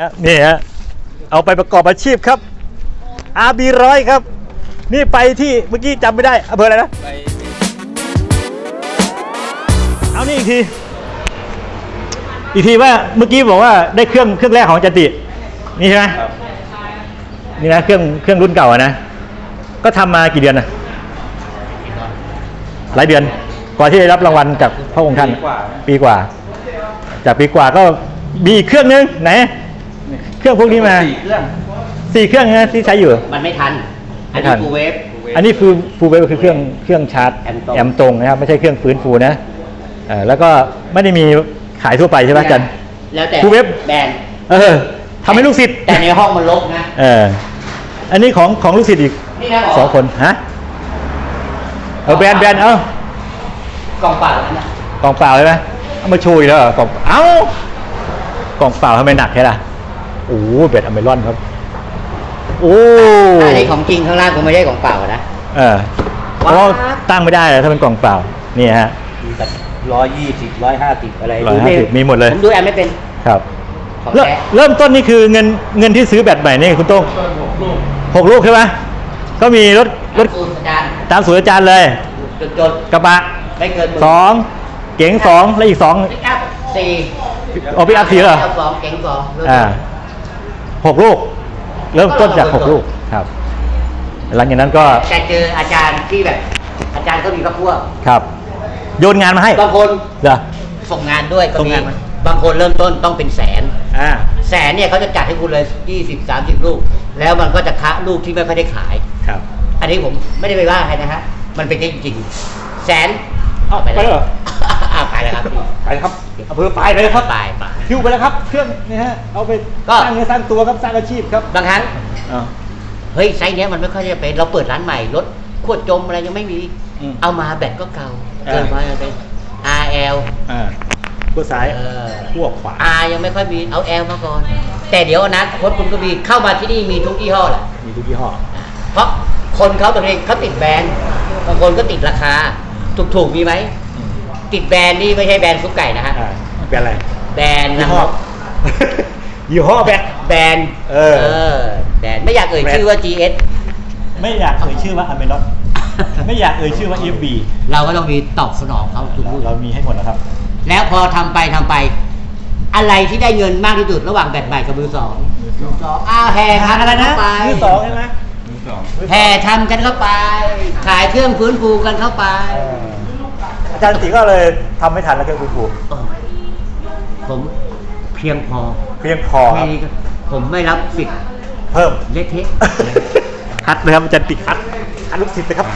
ฮะนี่ฮะเอาไปประกอบอาชีพครับอาบีร้อยครับ นี่ไปที่เมื่อกี้จำไม่ได้อำเภออะไรนะไปเอานี่อีกที อีกทีว่าเมื่อกี้บอกว่าได้เครื่องเครื่องแรกของจันตินี่ใช่ไหมครับนี่นะเครื่องเครื่องรุ่นเก่าอะนะ ก็ทำมากี่เดือนนะหลายเดือนกว่าที่ได้รับรางวัลจากพระองค์ท่านปีกว่าปีกว่าจากปีกว่าก็มีอีกเครื่องนึงไหน เครื่องพวกนี้มาสี่เครื่องสี่เครื่องนะที่ใช้อยู่ มันไม่ทัน อันไม่ทันี้น ฟูลเวฟ อันนี้ฟูฟูเวฟคือเครื่องเครื่องชาร์จแอมตรง แอมตรงนะครับไม่ใช่เครื่องฟื้นฟูนะเออแล้วก็ไม่ได้มีขายทั่วไปใช่ไหมอาจัน แล้วแต่ฟูลเวฟ แบรนด์เออทำให้ลูกศิษย์แต่ในห้องมันลกนะ เอออันนี้ของของลูกศิษย์อีกนี่นะหมอสองคนฮะเอาแบรนด์แบรนด์เอากล่องเปล่านั่นนะกล่องเปล่าใช่ไหมเอามาโชว์อีกแล้วเหรอกล่องเอ้ากล่องเปล่าทำไมหนักแค่ล่ะโอ้โหเบ็ดอเมรอนครับ โอ้อันนี้ของจริงข้างล่างคงไม่ใช่ของเปล่านะ เออเพราะว่าตั้งไม่ได้เลยถ้าเป็นกล่องเปล่า นี่ฮะร้อยยี่สิบร้อยห้าสิบอะไรร้อยห้าสิบมีหมดเลย ผมดูแอมไม่เป็น ครับ ของเริ่มแท้เริ่มต้นนี่คือเงินเงินที่ซื้อแบตใหม่นี่คุณโต้งหกลูกใช่ไหมก็มีรถรถสูตรอาจารย์ตามสูตรอาจารย์เลย จนจนกระบะๆไม่เกินหมื่นสองเก๋งสองและอีกสองพิกอัพสี่อ๋อ pick up สี่เหรอาสองเก๋งสองอ่า หกลูก เริ่มต้นจากหกลูกครับ หลังจากนั้นก็แต่เจออาจารย์ที่แบบ อาจารย์ก็มีพระพวกครับ โยนงานมาให้บางคนเหรอ ส่งงานด้วยก็ส่งมีงานมา บางคนเริ่มต้นต้องเป็นแสน อ่า แสนเนี่ยเขาจะจัดให้คุณเลย20 30ลูก แล้วมันก็จะคะลูกที่ไม่ค่อยได้ขาย ครับ อันนี้ผมไม่ได้ไปว่าใครนะฮะ มันเป็นจริงๆแสนอ้าวไปแล้วเหรอ อ้าวไปแล้วครับพี่ไปครับอำเภอปลายไปเลยครับไปไป คิวไปแล้วครับ เครื่องนี่ฮะเอาไปก็ สร้างเนื้อสร้างตัวครับสร้างอาชีพครับบางครั้ง อ่า เฮ้ยไซส์เนี้ยมันไม่ค่อยจะเป็นเราเปิดร้านใหม่รถขวดจมอะไรยังไม่มี อืมเอามาแบตก็เก่าอ่าเกิดมาเป็น RL อ่าขั้วซ้ายเออ ขั้วขวา R ยังไม่ค่อยมีเอา L มาก่อน แต่เดี๋ยวอนะคตคุณก็มีเข้ามาที่นี่มีทุกยี่ห้อแหละ มีทุกยี่ห้อ เพราะคนเขาตัวเองเขาติดแบรนด์บางคนก็ติดราคา ถูกๆมีไหมอืม ติดแบรนด์นี่ไม่ใช่แบรนด์ซุปไก่นะฮะอ่าเป็นอะไร แบรนด์ยี่นะห้อยี่ห้อแบตแบรนด์เออ แบรนด์ไม่อยากเอ่ยแบรนด์ชื่อว่า GS ไม่อยากเอ่ยชื่อว่าอเมรอนไม่อยากเอ่ยชื่อว่า EFB เราก็ต้องมีตอบสนองเขาทุกเรารุ่นเรามีให้หมดแล้วครับ แล้วพอทำไปทำไป อะไรที่ได้เงินมากที่สุดระหว่างแบตใหม่กับมือสองมือสองอ้าวแห่ทำกันเข้าไปมือสองใช่ไหมมือสอง แห่ทำกันเข้าไป ขายเครื่องฟื้นฟูกันเข้าไป เอออา จารย์ติก็เลยทำไม่ทันแล้วเครื่องคุณครูผมเพียงพอ เพียงพอครับแค่นี้ก็ผมไม่รับสิทธิ์เพิ่มเละเทะคัดเลยครับอาจารย์ติคัดคัดลูกศิษย์เลยครับ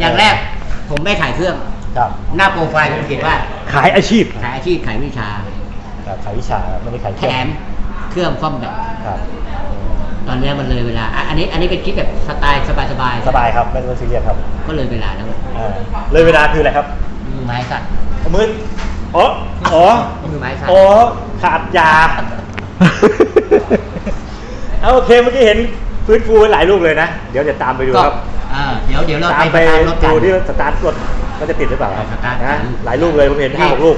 อย่างแรกผมไม่ขายเครื่องครับหน้าโปรไฟล์ผมเขียนว่า ขายอาชีพ ขายอาชีพขายวิชาครับขายวิชาครับไม่ได้ขายเคแถรื่องมเครื่องซ่อมแบบครับตอนนี้มันเลยเวลาอะอันนี้อันนี้เป็นคลิปแบบสไตล์สบายสบายครับไม่ต้องซีเรียสครับๆก็เลยเวลาแล้วอ่าเลยเวลาคืออะไรครับมื อไม้สั่นเอามืออ๋ออ๋อมือไม้สั่นอ๋อขาดยาเอาโอเคเมื่อกี้เห็นฟื้นฟูหลายลูกเลยนะ เดี๋ยวจะตามไปดูก็ครับอ่าเดี๋ยวเดี๋ยวเราตามไปไปตามรถกันดูที่สตาร์ทรถก็จะติดหรือเปล่าครับสตาร์ทนะหลายลูกเลยผมเห็นนี่ห้าหกลูก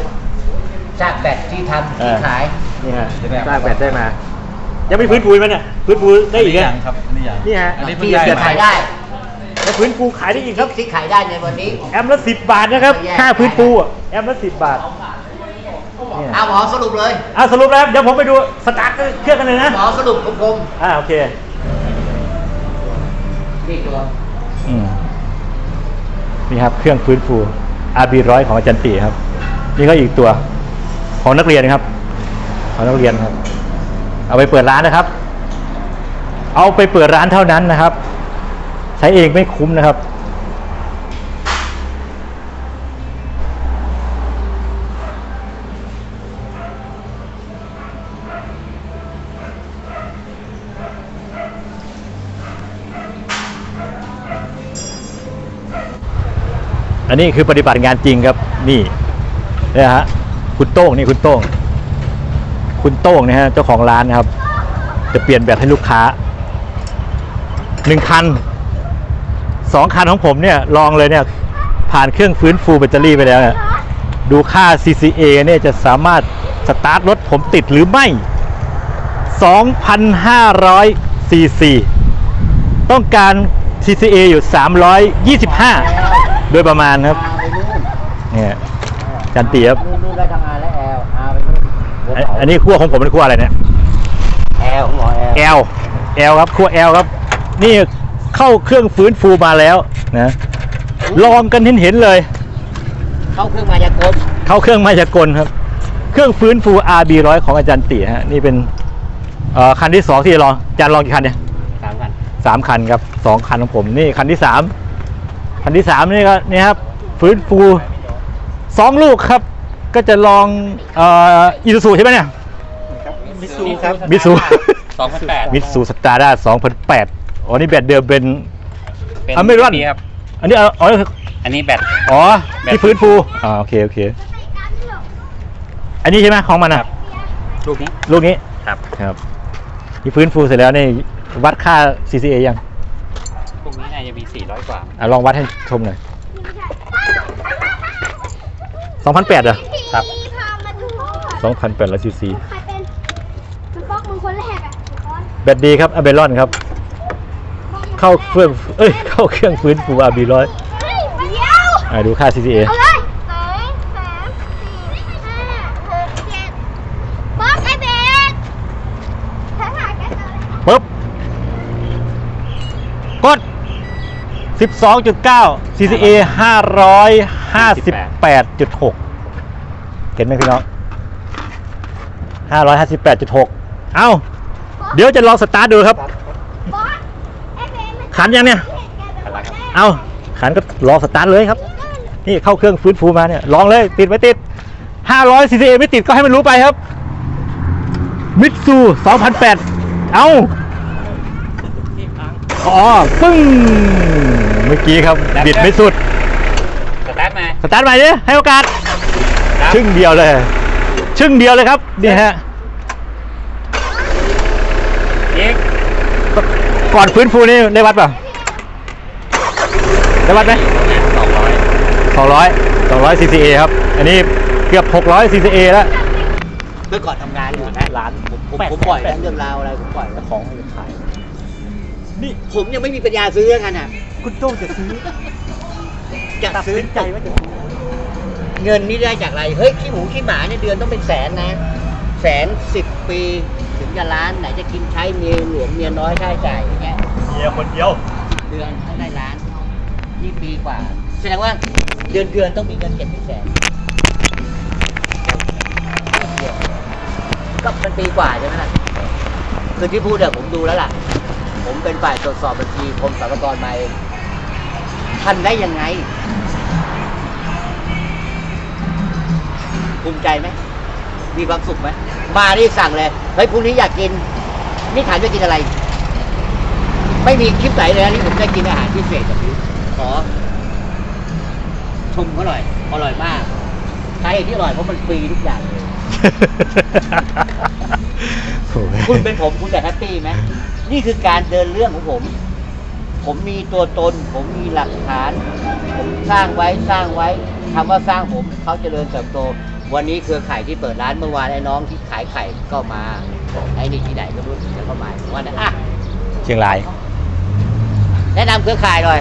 ซากแบตที่ทำเอที่อขายนี่ฮะสร้างแบตได้มา ยังไม่ฟื้นฟูอีกไหมเนี่ยฟื้นฟูได้อีกนนี้นะยังครับอันนี้ยังนี่ฮะอันนี้เพิ่งที่ได้จะมาขายได้ แล้วฟื้นฟูขายได้อีกครับที่ขายได้ในวันนี้ แอมละสิบบาทนะครับแยกค่าฟื้นฟูอะแอมละสิบบาทเนี่ยเอาหมอสรุปเลยอะสรุปแล้วครับเดี๋ยวผมไปดูสตาร์ทเครื่องกันเลยนะหมอสรุปคมอ่าโอเคๆนี่ตัวอืมนี่ครับเครื่องฟื้นฟู RB ร้อยของอาจารย์ตีครับ นี่ก็อีกตัวของนักเรียนครับ ของนักเรียนครับ เอาไปเปิดร้านนะครับ เอาไปเปิดร้านเท่านั้นนะครับใช้เองไม่คุ้มนะครับ อันนี้คือปฏิบัติงานจริงครับนี่นี่ยฮะคุณโต้งนี่คุณโต้ง คุณโต้งนะฮะเจ้าของร้านนะครับ จะเปลี่ยนแบบให้ลูกค้าหนึ่งคัน สองคันของผมเนี่ยลองเลยเนี่ยผ่านเครื่องฟื้นฟูแบตเตอรี่ไปแล้วเนี่ยดูค่า CCA เนี่ยจะสามารถสตาร์ทรถผมติดหรือไม่ 2,500ซีซีต้องการ TCA อยู่ 325 โดยประมาณครับอาไปนู่นเนี่ยจันตีครับนู่นนู่นได้ทำงานแล้วแอลอาไปนู่นหัวอันเสาอันนี้ขั้วของผมเป็นขั้วอะไรเนี่ยแอลของหมอแอล L L ครับขั้ว L ครับ นี่ เข้าเครื่องฟื้นฟูมาแล้วนะลองกันเห็นเห็นๆเลย เข้าเครื่องมายากลเข้าเครื่องมายากลครับ เครื่องฟื้นฟู RB ร้อยของอาจารย์ติฮะนี่เป็นเอ่อคันที่สองที่จะลองอาจารย์ลองกี่คันเนี่ยสามกันสามคันครับสองคันของผมนี่คันที่สามคันที่สามนี่ก็นี่ครับฟื้นฟูสองลูกครับ ก็จะลองเอ่ออิซูซูใช่ไหมเนี่ยมิซูครับมิซูสองพันแปดมิซูสตาร์ด้า2008อ๋ อนี่แบตเดิมเป็น เป็นอเมรอนปีครับ อันนี้เอาอ๋ออันนี้แบต อ๋อแบตที่ฟื้นฟูอ่าโอเคโอเค อันนี้ใช่ไหมของมันอะลูกนี้ ลูกนี้ครับ ครับที่ฟื้นฟูเสร็จแล้วนี่วัดค่า CCA ยังพวกนี้น่าจะมี 400 กว่า อะลองวัดให้ชมหน่อย2008เหรอครับ พามาดู2,800 cc ใครเป็นมันป๊อกมึงคนแรกอะก้อนแบตดีครับอเบรอนครับ เข้าเครื่องเอ้ยเข้าเครื่องฟื้นฟู RB ร้อยเฮ้ยเดี๋ยวอะดูค่า CCA เอาเลยสองสามสี่ห้าหกเจ็ดป๊อกไอเบสถ้าหาแกเจอเลยปุ๊บกด 12.9 CCA 558.6 เห็นไหมพี่น้อง 558.6 เอ้า เดี๋ยวจะลองสตาร์ทดูครับป๊อกไอเบสมัน ขันยังเนี่ยขันแล้วเอ้าขันก็ลองสตาร์ทเลยครับ นี่เข้าเครื่องฟื้นฟูมาเนี่ยลองเลยติดไม่ติด500 CCA ไม่ติดก็ให้มันรู้ไปครับมิตซู2008 เอ้าอ๋อปึ้งเมื่อกี้ครับบิดไม่สุด สตาร์ทมาสตาร์ทใหม่ดิให้โอกาสครับชึ่งเดียวเลย ชึ่งเดียวเลยครับ นี่ฮะอีก ก่อนฟื้นฟูนี่ได้วัดป่ะได้วัดไหมสองร้อยสองร้อยสองร้อย CCA ครับ อันนี้เกือบหกร้อย CCA แล้วเมื่อก่อนทำงานอยู่นะร้านผมผมผมปล่อยนะเรื่องราวอะไรผมปล่อยนะของให้ขายนี่ผมยังไม่มีปัญญาซื้อกันอะคุณโจ้จะซื้อจะซื้อใจว่าจะเงินนี่ได้จากอะไรเฮ้ยขี้หมูขี้หมาเนี่ยเดือนต้องเป็นแสนนะ แสนสิบปี ถึงจะล้านไหนจะกินใช้เมียหลวงเมียน้อยค่าใช้จ่ายอย่างเงี้ยเมียคนเดียว เดือนต้องได้ล้านนี่ปีกว่า แสดงว่าเดือนเดือนต้องมีเงินเก็บเป็นแสนก็เป็นปีกว่าใช่ไหมล่ะคือที่พูดอะผมดูแล้วล่ะ ผมเป็นฝ่ายตรวจสอบบัญชีกรมสรรพากรมาเองท่านได้ยังไงภูมิใจไหม มีความสุขไหมมานี่สั่งเลยเฮ้ยพรุ่งนี้อยากกิน นี่ถามจะกินอะไร ไม่มีคลิปไหนเลยนะที่ผมได้กินอาหารพิเศษแบบนี้ขอชมเขาหน่อยอร่อยมากสาเหตุที่อร่อยเพราะมันฟรีทุกอย่างเลยคุณเป็นผมคุณจะแฮปปี้ไหมนี่คือการเดินเรื่องของผม ผมมีตัวตน ผมมีหลักฐาน ผมสร้างไว้สร้างไว้คำว่าสร้างผมเขาเจริญเติบโต วันนี้เครือข่ายที่เปิดร้านเมื่อวานไอ้น้องที่ขายไข่ก็มาไอ้นี่ที่ไหนก็รู้ถึงจะเข้ามาผมว่านะอะเชียงรายแนะนำเครือข่ายหน่อย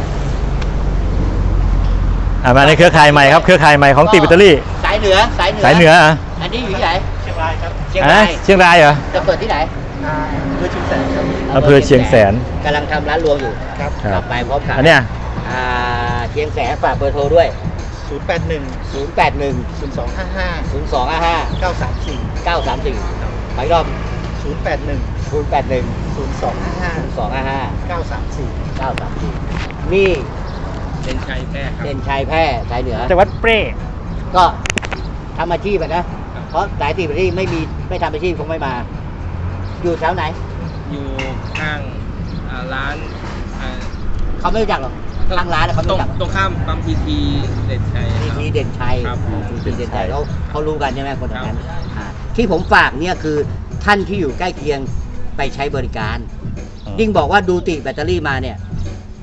อะมาในเครือข่ายใหม่ครับเครือข่ายใหม่ของตีแบตเตอรี่ สายเหนือสายเหนือสายเหนืออะอันนี้อยู่ที่ไหนเชียงรายครับเชียงอะรายเชียงรายเหรอจะเปิดที่ไหนเพื่อชุมแสงครับอำเภอเชียงแสนกำลังทำร้านรวมอยู่ครับคกรัลับบไปพร้อมกันอันเนี้ยอ่าเชียงแสนฝากเบอร์โทรด้วย ศูนย์แปดหนึ่ง081 ศูนย์สองห้าห้า0255เก้าสามสี่934ไปรอบศูนย์แปดหนึ่ง081 ศูนย์สองห้าห้า255 เก้าสามสี่934นี่เป็นชัยแพร่ครับเป็นชายแพร่สายเหนือจังหวัดเปรก็ทำอาชีพอะนะเพราะสายตีบที่ไม่มีไม่ทำอาชีพคงไม่มา อยู่แถวไหน อยู่ข้างอ่าร้านอ่าเขาไม่รู้จักหรอก ทางร้านอะเขาตไม่รงรู้จัก ตรงข้ามปั๊มพีทีเด็ดชัยทีครับ ทีเด่นชัยครับทีทีเด่นชัยเขาเขารู้กันใช่ไหมคนแถวนั้นครับอ่าที่ผมฝากเนี่ยคือท่านที่อยู่ใกล้เคียงไปใช้บริการยิ่งบอกว่าดูติแบตเตอรี่มาเนี่ย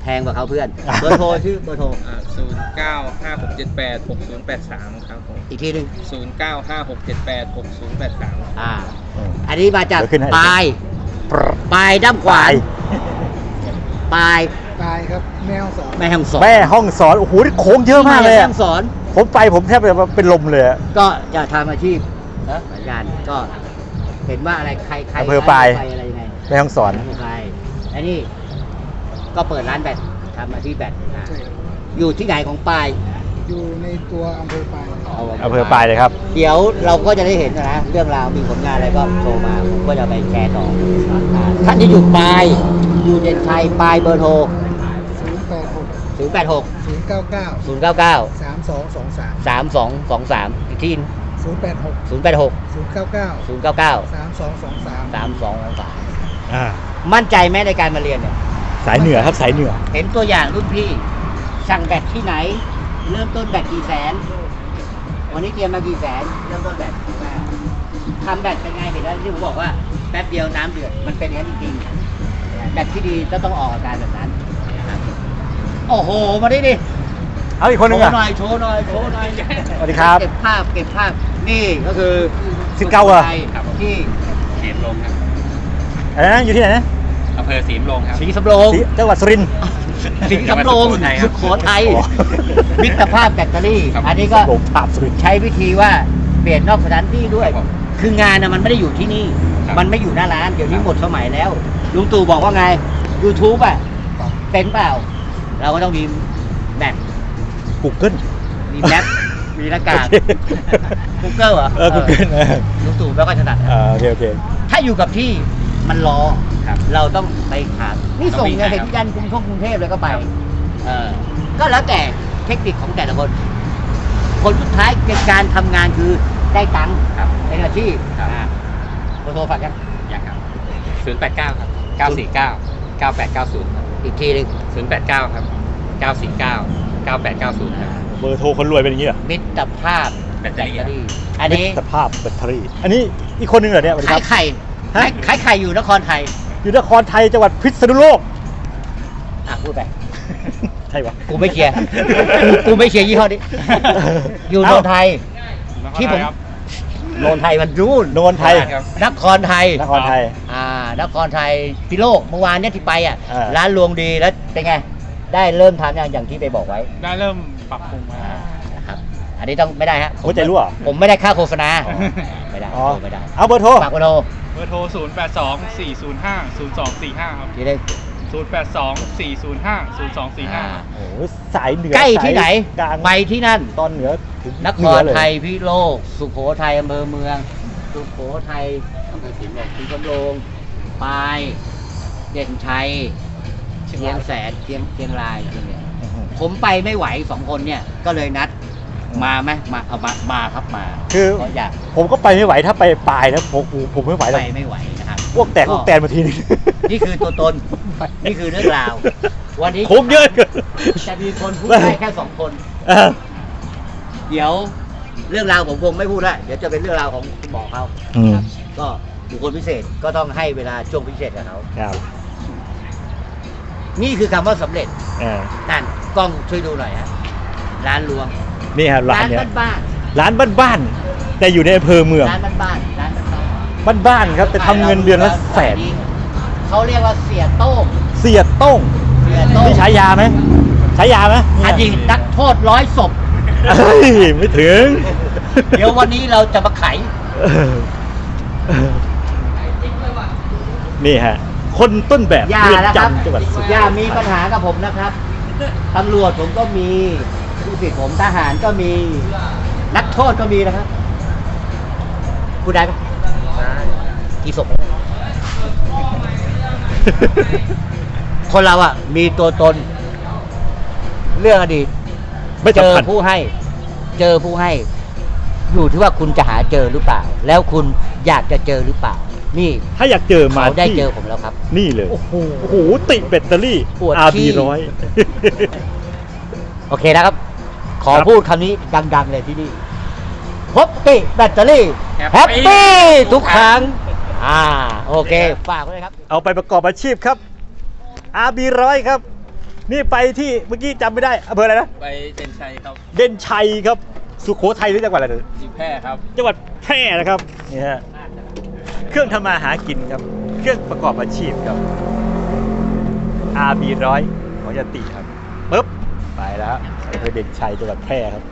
แพงกว่าเขาเพื่อน เบอร์โทรชื่อเบอร์โทรศูนย์เก้าห้าหกเจ็ดแปดหกศูนย์แปดสามครับผมอีกทีหนึ่งศูนย์เก้าห้าหกเจ็ดแปดหกศูนย์แปดสามอ่าอันนี้มาจากเดี๋ยวขึ้นให้ ปลายปลายด้ามขวานปลาย ตายครับแมวสองแม่ห้องสอนแม่ห้องสอนโอ้โหนี่โค้งเยอะมากเลยแม่อะห้องสอนผมไปผมแทบจะเป็นลมเลยอะ ก็จะทำอาชีพนะเหมือนกันก็เห็นว่าอะไรใครใครอำเภอปลาย ใครอะไรยังไงแม่ห้องสอนอำเภอปลายอันนี้ก็เปิดร้านแบตทำอาชีพแบตนะอยู่ที่ไหนของปลายอยู่ในตัวอำเภอปลายอำเภอปลายเลยครับ เดี๋ยวเราก็จะได้เห็นนะเรื่องราวมีผลงานอะไรก็โทรมาผมก็จะไปแชร์ต่ออ่าท่านที่อยู่ปลายอยู่เด่นชัยปลายเบอร์โทรศูนย์แปดหก0 8 6ศูนย์เก้าเก้า0 9 9สามสองสองสาม3 2 2 3อีกทีศูนย์แปดหก0 8 6ศูนย์เก้าเก้า0 9 9สามสองสองสาม3 2 2 3อ่ามั่นใจไหมในการมาเรียนเนี่ยสายเหนือครับสายเหนือ เห็นตัวอย่างรุ่นพี่ สั่งแบตที่ไหน เริ่มต้นแบตกี่แสน วันนี้เตรียมมากี่แสน เริ่มต้นแบตกี่แสนทำแบตเป็นไงเห็นแล้วที่ผมบอกว่าแป๊บเดียวน้ำเดือดมันเป็นอย่างนั้นจริงๆแบตที่ดีก็ต้องออกอาการแบบนั้นนะครับ โอ้โห มาดิดิเอาอีกคนโชนึงว์อะหน่อย โชว์หน่อย โชว์หน่อยสวัสดีครับเก็บภาพ เก็บภาพ นี่ก็คือสิบเก้าเหรอที่สีมลงครับอะไรนะอยู่ที่ไหนนะอำเภอสีมลงครับ สีสำโรงที่จังหวัดสุรินทร์ สิงคำโรงสุสุโขโขทัทัยยครับมิตรภาพแบตเตอรี่ ครับ อันนี้ก็โลกภาพสุรินทร์ ใช้วิธีว่าเปลี่ยนนอกสถานที่ด้วย ครับผมคืองานนะมันไม่ได้อยู่ที่นี่ ครับ มันไม่อยู่หน้าร้าน เดี๋ยวนี้หมดสมัยแล้ว ลุงตู่บอกว่าไง YouTube อะ เป็นเปล่า เราก็ต้องมีแบตกูเกิลมีแมป มีหน้ากาก Google เหรอเออกูเกิลเออลุงตู่ไม่ค่อยถนัดอ่าโอเคโอเค ถ้าอยู่กับที่มันรอครับ เราต้องไปถามนี่ต้ส่องงมีไงครับเห็นยันกรุงทงกรุงเทพเลยก็ไปครับ เออก็แล้วแต่เทคนิคของแต่ละคน คนสุดท้ายในการทำงานคือได้ตังค์ครับ เป็นอาชีพครับ อ่าเบอร์โทรฝากกัน อยากครับศูนย์แปดเก้าครับเก้าสี่เก้าเก้าแปดเก้าศูนย์ครับอีกทีหนึ่ง ศูนย์แปดเก้าครับเก้าสี่เก้าเก้าแปดเก้าศูนย์ครับเบอร์โทรคนรวยเป็นอย่างนี้เหรอมิตรภาพแบตเตอรี่ อันนี้สภาพแบตเตอรี่ อันนี้อีกคนนึงเหรอเนี่ยสวัสดีคขารัยบ ไข่ฮะขายขายไข่อยู่นครไทยอยู่นครไทยจังหวัดพิษณุโลก อะพูดไป ใช่ปะ กูไม่เคลียร์ กูกูไม่เคลียร์ยี่ห้อนี้ อยู่โนนไทย ที่ผม โนนไทยมันยุ่นโนนไทยครับนครไทยนครไทย อ่านครไทยพิโลกเมื่อวานเนี่ยที่ไปอะอ่า ร้านรวงดีแล้วเป็นไง ได้เริ่มทำอย่างอย่างที่ไปบอกไว้ได้เริ่มปรับปรุงมา อ่านะครับอันนี้ต้องไม่ได้ฮะหัวใจรั่ว ผมไม่ได้ค่าโฆษณาอ๋อ ไม่ได้อ๋อ โทรไม่ได้เอาเบอร์โทร ฝากเบอร์โทรเบอร์โทร 0 8 2 4 0 5 0 2 4 5 ครับ ที่ได้ 0 8 2 4 0 5 0 2 4อ่า5โอ้โหสายเหนือใกล้ที่ไหน สายกลางไปที่นั่น ตอนเหนือถึงนคเหนืรอเลไทยพิโลก สุโขทัยอำเภอเมือง สุโขทัยอำเภอสิงห์บอกสิงห์คำโรงปายเด่นชัยเชียงแสนเชียงเชียงรายอะไรเนี่ยอื้อหือผมไปไม่ไหวสองคนเนี่ย ก็เลยนัดมาไหมมาเอามามาครับมาคือ เพราะอยากผมก็ไปไม่ไหวถ้าไปปลายแล้วผมผมไม่ไหวหรไปอกไม่ไหวนะ ครับอ้วกแตกอ้วกแตนมาทีนึงนี่คือตัวตน นี่คือเรื่องราว วันนี้โค้งเยอะเกินจะมีคนพูดได้แค่สองคนเออเดี๋ยวเรื่องราวผมคงไม่พูดแล้วเดี๋ยวจะเป็นเรื่องราวของคุณหมอเขาอืมก็บุคคลพิเศษก็ต้องให้เวลาช่วงพิเศษกับเขาครับนี่คือคำว่าสำเร็จเออนั่นกล้องช่วยดูหน่อยฮะร้านรวง นี่ฮะร้านเนี้ยบ้าน ร้านบ้านๆแต่อยู่ในอำเภอเมืองๆร้านบ้านๆร้าน บ้านบ้านๆครับแต่ทำเงินเดือนละแสน เขาเรียกว่าเสียโต้งเสียโต้งเสียโต้งนี่ฉายาไหมฉายาไหมอดีตนักโทษร้อยศพ เอ้ยไม่ถึง เดี๋ยววันนี้เราจะมาไขเออเออนี่ฮะ คนต้นแบบอย่าเรือนนะครับ จำจังหวัดสุโขทัยอย่ามีปัญหากับผมนะครับ ตำรวจผมก็มีผู้สิทธิ์ผมทหารก็มี นักโทษก็มีนะครับพูดได้ไหมกี่ศพ คนเราอะ มีตัวตน เรื่องอดีตไม่เจอสำคัญผู้ให้ เจอผู้ให้ อยู่ที่ว่าคุณจะหาเจอหรือเปล่า แล้วคุณอยากจะเจอหรือเปล่า นี่ถ้าอยากเจอมาเขาได้ที่เจอผมแล้วครับ นี่เลย โอ้โห โอ้โห ติแบตเตอรี่ ปวด RB ขี้ ร้อย โอเคนะครับ ขอครับ พูดคำนี้ดัง ๆ เลยที่นี่ พบติแบตเตอรี่ Happy แฮปปี้ทุกครั้ง อ่า โอเค ฝากไว้เลยครับ เอาไปประกอบอาชีพครับ RB ร้อยครับ นี่ไปที่เมื่อกี้จำไม่ได้อำเภออะไรนะ ไปเด่นชัยครับเด่นชัยครับ สุโขทัยหรือจังหวัดอะไรนะอยู่แพร่ครับ จังหวัดแพร่นะครับนี่ฮะเครื่องทำมาหากินครับ เครื่องประกอบอาชีพครับ RB ร้อยของยาติครับปึ๊บไปแล้วอำเภอเด่นชัยจังหวัดแพร่ครับ